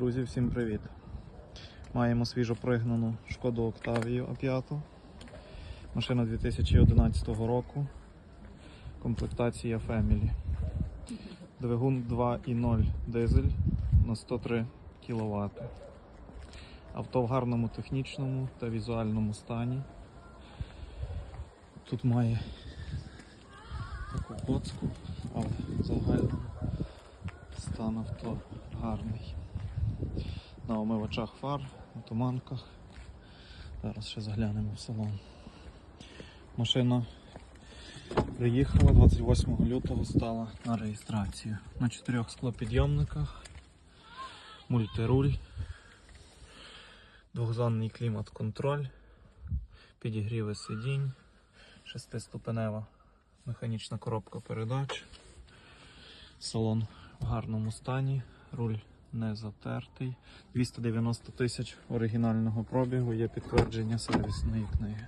Друзі, всім привіт! Маємо свіжо пригнану шкоду Октавію А5. Машина 2011 року. Комплектація Family. Двигун 2.0 дизель на 103 кВт. Авто в гарному технічному та візуальному стані. Тут має таку коцку, але загально стан авто гарний. На омивачах фар, на туманках. Зараз ще заглянемо в салон. Машина приїхала 28 лютого, стала на реєстрацію. На чотирьох склопідйомниках, мультируль, двохзонний клімат-контроль, підігріви сидінь, шестиступенева механічна коробка передач. Салон в гарному стані, руль не затертий. 290 тисяч оригінального пробігу, є підтвердження сервісної книги.